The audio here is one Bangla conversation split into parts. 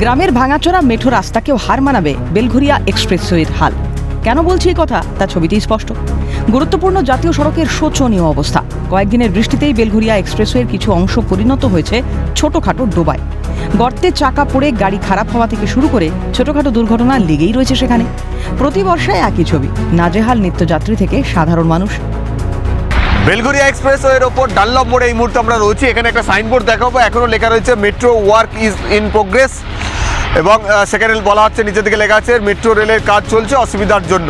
গ্রামের ভাঙাচোরা মেঠো রাস্তাকেও হার মানাবে বেলঘরিয়া এক্সপ্রেসওয়ের হাল। কেন বলছি এই কথা? তা ছবিতেই স্পষ্ট। গুরুত্বপূর্ণ জাতীয় সড়কের শোচনীয় অবস্থা। কয়েকদিনের বৃষ্টিতেই বেলঘরিয়া এক্সপ্রেসওয়ের কিছু অংশ পরিণত হয়েছে ছোটখাটো ডোবায়। গর্তে চাকা পড়ে গাড়ি খারাপ হওয়া থেকে শুরু করে ছোটখাটো দুর্ঘটনা লেগেই রয়েছে সেখানে। প্রতি বর্ষায় একই ছবি। নাজেহাল নিত্যযাত্রী থেকে সাধারণ মানুষ। বেলগুড়িয়া এক্সপ্রেসওয়ের ওপর ডানলপ মোড়ে এই মুহূর্তে আমরা রয়েছি। এখানে একটা সাইনবোর্ড দেখাবো। এখনও লেখা রয়েছে metro work is in progress এবং সেখানে বলা হচ্ছে নিচে দিকে লেখা আছে মেট্রো রেলের কাজ চলছে অসুবিধার জন্য।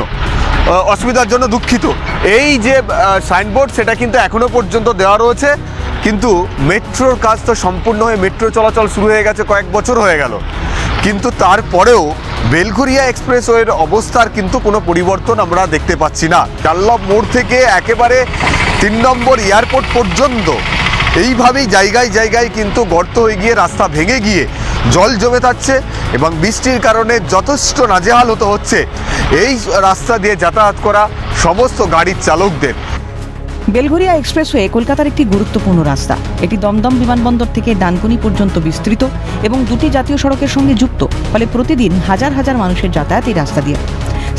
অসুবিধার জন্য দুঃখিত। এই যে সাইনবোর্ড, সেটা কিন্তু এখনও পর্যন্ত দেওয়া রয়েছে। কিন্তু মেট্রোর কাজ তো সম্পূর্ণ হয়ে, মেট্রো চলাচল শুরু হয়ে গেছে কয়েক বছর হয়ে গেল। কিন্তু তারপরেও বেলঘরিয়া এক্সপ্রেসওয়ের অবস্থার কিন্তু কোনো পরিবর্তন আমরা দেখতে পাচ্ছি না। ডাল্লভ মোড় থেকে একেবারে তিন নম্বর এয়ারপোর্ট পর্যন্ত। এইভাবেই জায়গায় জায়গায় কিন্তু গর্ত হয়ে গিয়ে রাস্তা ভেঙে গিয়ে জল জমে থাকছে এবং বৃষ্টির কারণে যথেষ্ট নাজেহাল হতে হচ্ছে। এই রাস্তা দিয়ে যাতায়াত করা সমস্ত গাড়ির চালকদের। বেলঘরিয়া এক্সপ্রেসওয়ে কলকাতার একটি গুরুত্বপূর্ণ রাস্তা। এটি দমদম বিমানবন্দর থেকে ডানকুনি পর্যন্ত বিস্তৃত এবং দুটি জাতীয় সড়কের সঙ্গে যুক্ত। ফলে প্রতিদিন হাজার হাজার মানুষের যাতায়াত এই রাস্তা দিয়ে।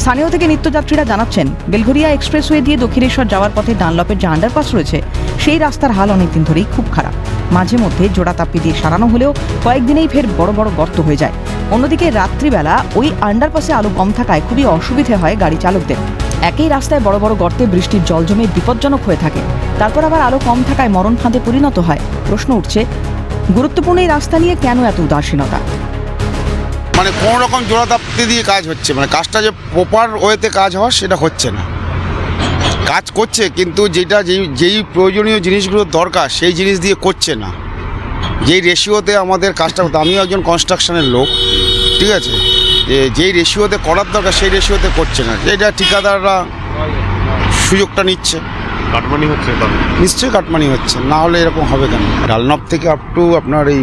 স্থানীয় থেকে নিত্যযাত্রীরা জানাচ্ছেন, বেলঘরিয়া এক্সপ্রেসওয়ে দিয়ে দক্ষিণেশ্বর যাওয়ার পথে ডানলপের যে আন্ডারপাস রয়েছে, সেই রাস্তার হাল অনেকদিন ধরেই খুব খারাপ। মাঝে মধ্যে জোড়া তাপ্পি দিয়ে সারানো হলেও কয়েকদিনেই ফের বড় বড় গর্ত হয়ে যায়। অন্যদিকে রাত্রিবেলা ওই আন্ডারপাসে আলো কম থাকায় খুবই অসুবিধে হয় গাড়ি চালকদের। একই রাস্তায় বড় বড় গর্তে বৃষ্টির জল জমে বিপজ্জনক হয়ে থাকে। তারপর আবার আলো কম থাকায় মরণ ফাঁদে পরিণত হয়। প্রশ্ন উঠছে, গুরুত্বপূর্ণ এই রাস্তা নিয়ে কেন এত উদাসীনতা? মানে কোনো রকম জোড়াতাপ্তি দিয়ে কাজ হচ্ছে মানে কাজটা যে প্রপার ওয়েতে কাজ হওয়ার সেটা হচ্ছে না। কাজ করছে কিন্তু যেটা যেই যেই প্রয়োজনীয় জিনিসগুলো দরকার সেই জিনিস দিয়ে করছে না। যেই রেশিওতে আমাদের কাজটা হতো আমিও একজন কনস্ট্রাকশনের লোক ঠিক আছে? যে যেই রেশিওতে করার দরকার সেই রেশিওতে করছে না। এটা ঠিকাদাররা সুযোগটা নিচ্ছে। কাটমানি হচ্ছে নিশ্চয়ই কাটমানি হচ্ছে না হলে এরকম হবে কেন? ডালনব থেকে আপ টু আপনার এই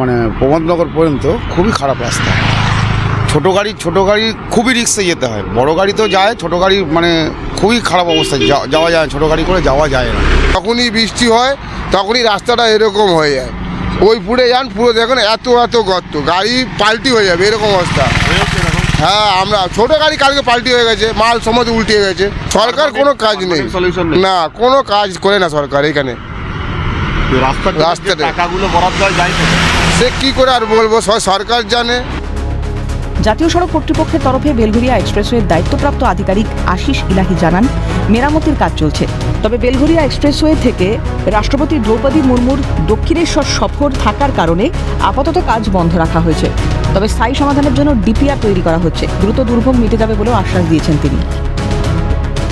মানে প্রবন্ধনগর পর্যন্ত খুবই খারাপ রাস্তা। ছোটো গাড়ি ছোটো গাড়ি খুবই রিক্সে যেতে হয়। বড় গাড়ি তো যায় ছোটো গাড়ি মানে খুবই খারাপ অবস্থা। যাওয়া যায় ছোটো গাড়ি করে যাওয়া যায় না। তখনই বৃষ্টি হয় তখনই রাস্তাটা এরকম হয়ে যায়। ওই পুরে যান পুরো দেখুন এত এত গর্ত। গাড়ি পাল্টি হয়ে যাবে এরকম অবস্থা। হ্যাঁ আমরা ছোট গাড়ি কালকে পাল্টি হয়ে গেছে মাল সমস্ত উল্টে গেছে। সরকার কোনো কাজ নেই। না কোনো কাজ করে না সরকার এখানে। যায় সে কি করে আর বলব? সরকার জানে। জাতীয় সড়ক কর্তৃপক্ষের তরফে বেলঘরিয়া এক্সপ্রেসওয়ের দায়িত্বপ্রাপ্ত আধিকারিক আশিস ইলাহি জানান মেরামতির কাজ চলছে। তবে বেলঘরিয়া এক্সপ্রেসওয়ে থেকে রাষ্ট্রপতি দ্রৌপদী মুর্মুর দক্ষিণেশ্বর সফর থাকার কারণে আপাতত কাজ বন্ধ রাখা হয়েছে। তবে স্থায়ী সমাধানের জন্য ডিপিআর তৈরি করা হচ্ছে। দ্রুত দুর্ভোগ মিটে যাবে বলেও আশ্বাস দিয়েছেন তিনি।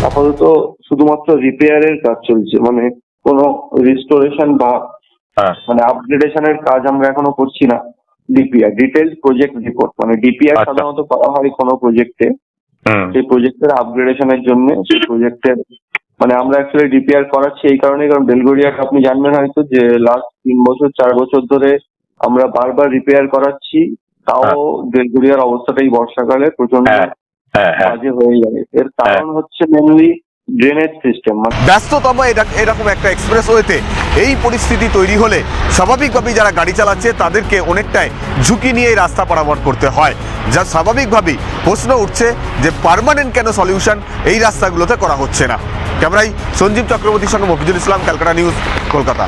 আপাতত শুধুমাত্র রিপেয়ারের কাজ চলছে মানে কোনো রিস্টোরেশন বা হ্যাঁ। মানে আপগ্রেডেশনের কাজ আমরা এখনও করছি না। ডিপিআর ডিটেলস প্রজেক্ট রিপোর্ট মানে ডিপিআর আচ্ছা। সাধারণত করা হয় কোনো প্রজেক্টে সেই প্রজেক্টের আপগ্রেডেশনের জন্য সেই প্রজেক্টের মানে আমরা অ্যাকচুয়ালি ডিপিআর করাচ্ছি এই কারণে কারণ বেলগরিয়া আপনি জানবেন হয়তো যে লাস্ট তিন বছর চার বছর ধরে আমরা বারবার রিপেয়ার করাচ্ছি। তাও বেলগরিয়ার অবস্থাটাই বর্ষাকালে প্রচণ্ড হ্যাঁ বাজে হয়ে যাবে। এর কারণ হচ্ছে মেনলি ড্রেনেজ সিস্টেম মানে ব্যস্ততম এরা- এরকম একটা এক্সপ্রেসওয়েতে এই পরিস্থিতি তৈরি হলে স্বাভাবিকভাবেই যারা গাড়ি চালাচ্ছে তাদেরকে অনেকটাই ঝুঁকি নিয়ে রাস্তা পারাপার করতে হয়। যা স্বাভাবিকভাবেই প্রশ্ন উঠছে যে পারমানেন্ট কেন সলিউশন এই রাস্তাগুলোতে করা হচ্ছে না। ক্যামেরাই সঞ্জীব চক্রবর্তীর সঙ্গে মফিজুল ইসলাম ক্যালকাটা নিউজ, কলকাতা।